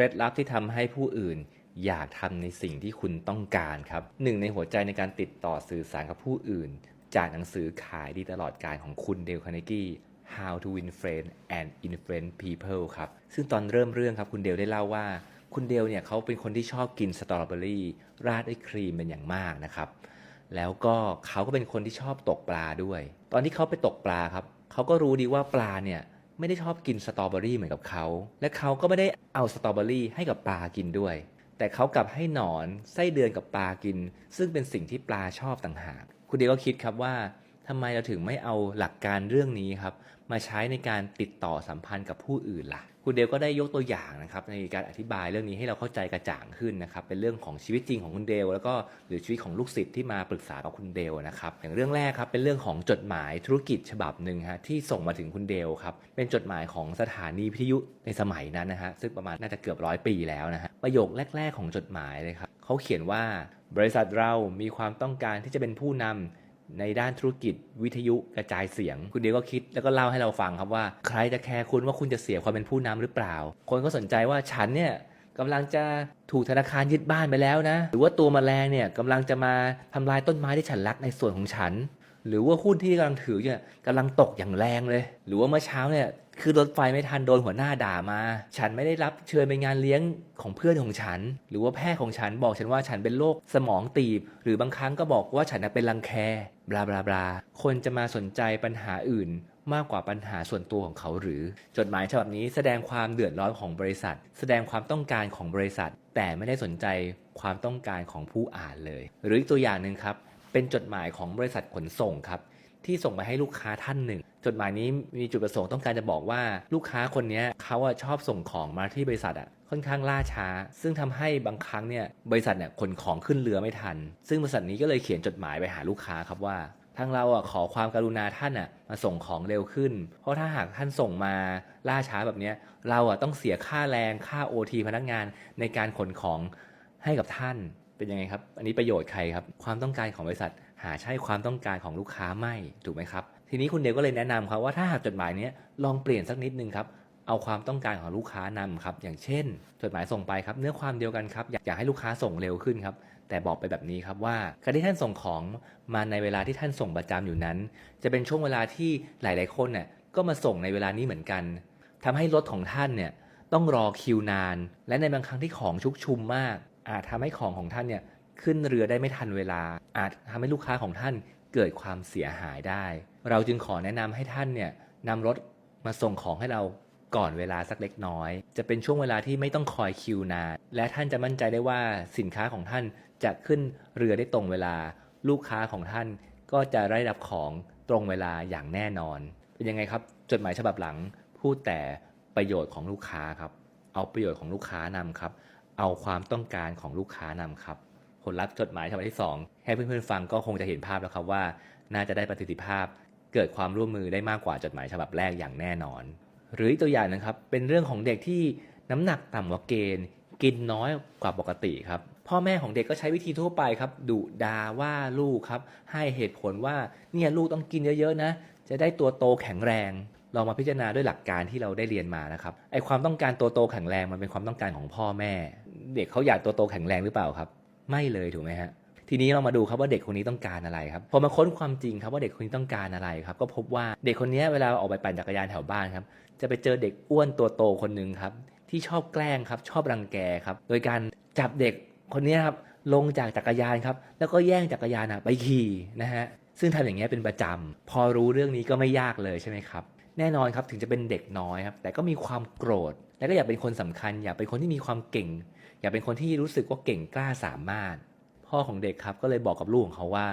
ล็ดลับที่ทำให้ผู้อื่น อยากทำในสิ่งที่คุณต้องการครับหนึ่งในหัวใจในการติดต่อสื่อสารกับผู้อื่น จากหนังสือขายดีตลอดการของคุณเดลคาร์เนกี้ How to Win Friends and Influence People ครับ ซึ่งตอนเริ่มเรื่องครับคุณเดลได้เล่าว่า คุณเดลเนี่ยเขาเป็นคนที่ชอบกินสตรอเบอรี่ราดด้วยครีมเป็นอย่างมากนะครับ แล้วก็เขาก็เป็นคนที่ชอบตกปลาด้วย ตอนที่เขาไปตกปลาครับ เขาก็รู้ดีว่าปลาเนี่ย ไม่ได้ชอบกินสตรอเบอรี่เหมือนกับเขา และเขาก็ไม่ได้เอาสตรอเบอรี่ให้กับปลากินด้วย แต่เขากลับให้หนอนไส้เดือนกับปลากิน ซึ่งเป็นสิ่งที่ปลาชอบต่างหาก คุณเดียก็คิดครับว่าทำไมเราถึงไม่เอาหลักการเรื่องนี้ครับ มาใช้ในการติดต่อสัมพันธ์กับผู้อื่นล่ะ คุณเดลก็ได้ยกตัวอย่างนะครับในการอธิบายเรื่องนี้ให้เราเข้าใจกระจ่างขึ้นนะครับเป็นเรื่องของชีวิตจริงของคุณเดลแล้วก็หรือชีวิตของลูกศิษย์ที่มาปรึกษากับคุณเดลนะครับอย่างเรื่องแรกครับเป็นเรื่องของจดหมายธุรกิจฉบับหนึ่งฮะที่ส่งมาถึงคุณเดลครับเป็นจดหมายของสถานีวิทยุในสมัยนั้นนะฮะซึ่งประมาณน่าจะเกือบร้อยปีแล้วนะฮะประโยคแรก ๆของจดหมายเลยครับเขาเขียนว่าบริษัทเรามีความต้องการที่จะเป็นผู้นำ ในด้านธุรกิจวิทยุกระจายเสียง คุณเดียวก็คิดแล้วก็เล่าให้เราฟังครับว่า ใครจะแคร์คุณว่าคุณจะเสียความเป็นผู้นำหรือเปล่า คนก็สนใจว่าฉันเนี่ยกำลังจะถูกธนาคารยึดบ้านไปแล้วนะ หรือว่าตัวแมลงเนี่ยกำลังจะมาทำลายต้นไม้ที่ฉันรักในส่วนของฉัน หรือว่าหุ้นที่กำลังถือเนี่ยกำลังตกอย่างแรงเลย หรือว่าเมื่อเช้าเนี่ย คือรถไฟไม่ทันโดนหัวหน้าด่ามา ฉันไม่ได้รับเชิญไปงานเลี้ยงของเพื่อนของฉัน หรือว่าแพทย์ของฉันบอกฉันว่าฉันเป็นโรคสมองตีบ หรือบางครั้งก็บอกว่าฉันเป็นรังแคบลาบลาบลาคนจะมาสนใจปัญหาอื่นมากกว่าปัญหาส่วนตัวของเขาหรือ จดหมายฉบับนี้แสดงความเดือดร้อนของบริษัท แสดงความต้องการของบริษัท แต่ไม่ได้สนใจความต้องการของผู้อ่านเลย หรืออีกตัวอย่างหนึ่งครับ เป็นจดหมายของบริษัทขนส่งครับ ที่ส่งไปให้ลูกค้าท่านหนึ่ง จดหมายนี้มีจุดประสงค์ต้องการจะบอกว่าลูกค้าคนนี้เขาชอบส่งของมาที่บริษัทอะค่อนข้างล่าช้า ซึ่งทำให้บางครั้งเนี่ยบริษัทเนี่ยขนของขึ้นเรือไม่ทัน ซึ่งบริษัทนี้ก็เลยเขียนจดหมายไปหาลูกค้าครับว่าทางเราอะขอความกรุณาท่านอะมาส่งของเร็วขึ้น เพราะถ้าหากท่านส่งมาล่าช้าแบบเนี้ยเราอะต้องเสียค่าแรงค่า OT พนักงานในการขนของให้กับท่าน เป็นยังไงครับ อันนี้ประโยชน์ใครครับ ความต้องการของบริษัท หาใช่ความต้องการของลูกค้าไม่ถูกไหมครับ ทีนี้คุณเดลก็เลยแนะนำครับว่าถ้าหากจดหมายนี้ลองเปลี่ยนสักนิดนึงครับเอาความต้องการของลูกค้านำครับ อย่างเช่น จดหมายส่งไปครับ เนื้อความเดียวกันครับอยากอยากให้ลูกค้าส่งเร็วขึ้นครับ แต่บอกไปแบบนี้ครับว่า การที่ท่านส่งของมาในเวลาที่ท่านส่งประจำอยู่นั้น จะเป็นช่วงเวลาที่หลาย ๆ คนเนี่ยก็มาส่งในเวลานี้เหมือนกันทำให้รถของท่านเนี่ยต้องรอคิวนาน และในบางครั้งที่ของชุกชุมมาก อาจทำให้ของของท่านเนี่ยขึ้นเรือได้ไม่ทันเวลา อาจทำให้ลูกค้าของท่านเกิดความเสียหายได้ เราจึงขอแนะนำให้ท่านเนี่ยนำรถมาส่งของให้เราก่อนเวลาสักเล็กน้อย จะเป็นช่วงเวลาที่ไม่ต้องคอยคิวนานและท่านจะมั่นใจได้ว่าสินค้าของท่านจะขึ้นเรือได้ตรงเวลา ลูกค้าของท่านก็จะได้รับของตรงเวลาอย่างแน่นอน เป็นยังไงครับ จดหมายฉบับหลังพูดแต่ประโยชน์ของลูกค้าครับ เอาประโยชน์ของลูกค้านำครับ เอาความต้องการของลูกค้านำครับ ผลลัพธ์จดหมายฉบับที่ 2 ให้เพื่อนๆฟังก็คงจะเห็นภาพแล้วครับว่า น่าจะได้ประสิทธิภาพ เกิดความร่วมมือได้มากกว่าจดหมายฉบับแรกอย่างแน่นอน หรืออีกตัวอย่างนะครับเป็นเรื่องของเด็กที่น้ำหนักต่ำกว่าเกณฑ์ กินน้อยกว่าปกติครับพ่อแม่ของเด็กก็ใช้วิธีทั่วไปครับดุดาว่าลูกครับให้เหตุผลว่าเนี่ยลูกต้องกินเยอะๆนะ จะได้ตัวโตแข็งแรงลองมาพิจารณาด้วยหลักการที่เราได้เรียนมานะครับไอความต้องการตัวโตแข็งแรงมันเป็นความต้องการของพ่อแม่ เด็กเขาอยากตัวโตแข็งแรงหรือเปล่าครับ ไม่เลยถูกไหมฮะทีนี้เรามาดูครับว่าเด็กคนนี้ต้องการอะไรครับพอมาค้นความจริงครับว่าเด็กคนนี้ต้องการอะไรครับ ก็พบว่าเด็กคนนี้เวลาออกไปปั่นจักรยานแถวบ้านครับ จะไปเจอเด็กอ้วนตัวโตคนหนึ่งครับ ที่ชอบแกล้งครับ ชอบรังแกครับ โดยการจับเด็กคนนี้ครับลงจากจักรยานครับ แล้วก็แย่งจักรยานไปขี่นะฮะซึ่งทำอย่างเงี้ยเป็นประจำพอรู้เรื่องนี้ก็ไม่ยากเลยใช่ไหมครับ แน่นอนครับถึงจะเป็นเด็กน้อยครับแต่ก็มีความโกรธ และก็อยากเป็นคนสำคัญ อยากเป็นคนที่มีความเก่ง อยากเป็นคนที่รู้สึกว่าเก่งกล้าสามารถ พ่อของเด็กครับก็เลยบอกกับลูกของเขาว่า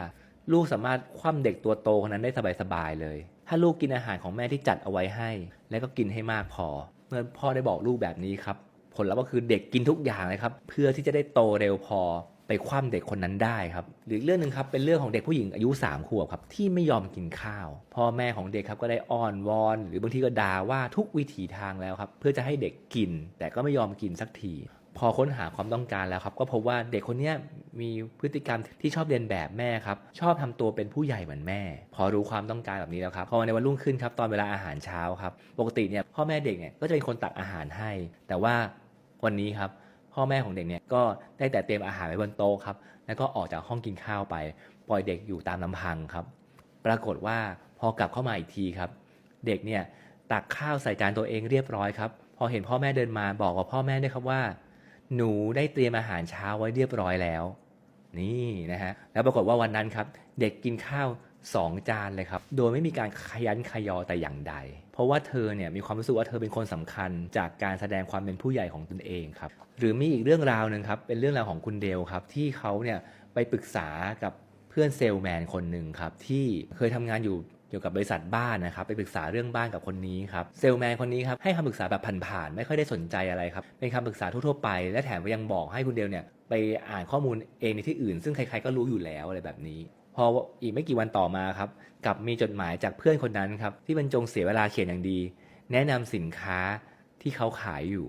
ลูกสามารถคว่ำเด็กตัวโตคนนั้นได้สบายๆเลย ถ้าลูกกินอาหารของแม่ที่จัดเอาไว้ให้ และก็กินให้มากพอ เมื่อพ่อได้บอกลูกแบบนี้ครับผลลัพธ์ก็คือเด็กกินทุกอย่างเลยครับเพื่อที่จะได้โตเร็วพอ ไปคว่ำเด็กคนนั้นได้ครับหรือเรื่องหนึ่งครับเป็นเรื่องของเด็กผู้หญิงอายุ3ขวบครับที่ไม่ยอมกินข้าว พ่อแม่ของเด็กครับก็ได้อ้อนวอน หรือบางทีก็ด่าว่าทุกวิถีทางแล้วครับเพื่อจะให้เด็กกิน แต่ก็ไม่ยอมกินสักทีพอค้นหาความต้องการแล้วครับ ก็พบว่าเด็กคนนี้มีพฤติกรรมที่ชอบเรียนแบบแม่ครับชอบทำตัวเป็นผู้ใหญ่เหมือนแม่ พอรู้ความต้องการแบบนี้แล้วครับพอในวันรุ่งขึ้นครับตอนเวลาอาหารเช้าครับปกติเนี่ยพ่อแม่เด็กเนี่ยก็จะเป็นคนตักอาหารให้ แต่ว่าวันนี้ครับ พ่อแม่ของเด็กเนี่ยก็ได้แต่เตรียมอาหารไว้บนโต๊ะครับ แล้วก็ออกจากห้องกินข้าวไป ปล่อยเด็กอยู่ตามลำพังครับ ปรากฏว่าพอกลับเข้ามาอีกทีครับ เด็กเนี่ยตักข้าวใส่จานตัวเองเรียบร้อยครับ พอเห็นพ่อแม่เดินมาบอกกับพ่อแม่ด้วยครับว่า หนูได้เตรียมอาหารเช้าไว้เรียบร้อยแล้ว นี่นะฮะ แล้วปรากฏว่าวันนั้นครับ เด็กกินข้าว สองจานเลยครับ โดยไม่มีการขยันขยอแต่อย่างใด เพราะว่าเธอเนี่ยมีความรู้สึกว่าเธอเป็นคนสำคัญ จากการแสดงความเป็นผู้ใหญ่ของตนเองครับ หรือมีอีกเรื่องราวหนึ่งครับ เป็นเรื่องราวของคุณเดลครับ ที่เขาเนี่ยไปปรึกษากับเพื่อนเซลแมนคนหนึ่งครับ ที่เคยทำงานอยู่เกี่ยวกับบริษัทบ้านนะครับ ไปปรึกษาเรื่องบ้านกับคนนี้ครับเซลแมนคนนี้ครับให้คำปรึกษาแบบผ่านๆไม่ค่อยได้สนใจอะไรครับเป็นคำปรึกษาทั่วๆไป และแถมยังบอกให้คุณเดลเนี่ยไปอ่านข้อมูลเองในที่อื่น ซึ่งใครๆก็รู้อยู่แล้วอะไรแบบนี้ พออีกไม่กี่วันต่อมาครับกลับมีจดหมายจากเพื่อนคนนั้นครับที่บรรจงเสียเวลาเขียนอย่างดี แนะนำสินค้าที่เขาขายอยู่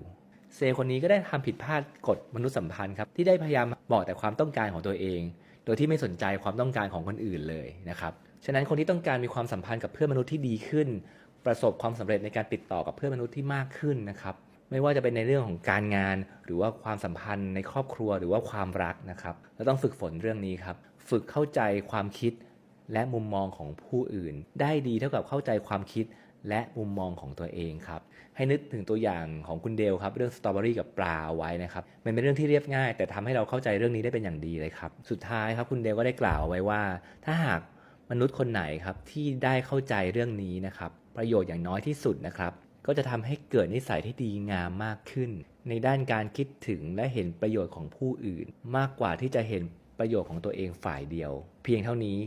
เซลคนนี้ก็ได้ทำผิดพลาดกฎมนุษยสัมพันธ์ครับที่ได้พยายามบอกแต่ความต้องการของตัวเอง โดยที่ไม่สนใจความต้องการของคนอื่นเลยนะครับฉะนั้นคนที่ต้องการมีความสัมพันธ์กับเพื่อนมนุษย์ที่ดีขึ้น ประสบความสำเร็จในการติดต่อกับเพื่อนมนุษย์ที่มากขึ้นนะครับไม่ว่าจะเป็นในเรื่องของการงาน หรือว่าความสัมพันธ์ในครอบครัวหรือว่าความรักนะครับเราต้องฝึกฝนเรื่องนี้ครับฝึกเข้าใจความคิด และมุมมองของผู้อื่น ได้ดีเท่ากับเข้าใจความคิดและมุมมองของตัวเองครับ ให้นึกถึงตัวอย่างของคุณเดลครับ เรื่องสตรอเบอรี่กับปลาเอาไว้นะครับ มันเป็นเรื่องที่เรียบง่าย แต่ทำให้เราเข้าใจเรื่องนี้ได้เป็นอย่างดีเลยครับ สุดท้ายครับคุณเดลก็ได้กล่าวเอาไว้ว่า ถ้าหากมนุษย์คนไหนครับที่ได้เข้าใจเรื่องนี้นะครับ ประโยชน์อย่างน้อยที่สุดนะครับ ก็จะทำให้เกิดนิสัยที่ดีงามมากขึ้น ในด้านการคิดถึงและเห็นประโยชน์ของผู้อื่น มากกว่าที่จะเห็น ประโยชน์ของตัวเองฝ่ายเดียว เพียงเท่านี้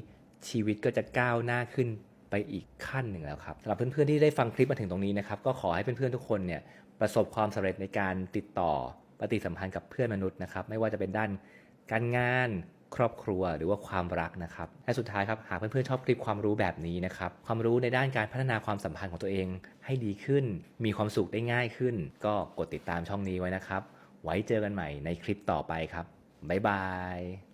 ชีวิตก็จะก้าวหน้าขึ้นไปอีกขั้นหนึ่งแล้วครับสำหรับเพื่อนๆที่ได้ฟังคลิปมาถึงตรงนี้นะครับก็ขอให้เพื่อนๆทุกคนเนี่ยประสบความสำเร็จในการติดต่อปฏิสัมพันธ์กับเพื่อนมนุษย์นะครับไม่ว่าจะเป็นด้านการงานครอบครัวหรือว่าความรักนะครับและสุดท้ายครับหากเพื่อนๆชอบคลิปความรู้แบบนี้นะครับความรู้ในด้านการพัฒนาความสัมพันธ์ของตัวเอง ให้ดีขึ้น มีความสุขได้ง่ายขึ้น ก็กดติดตามช่องนี้ไว้นะครับ ไว้เจอกันใหม่ในคลิปต่อไปครับบ๊ายบาย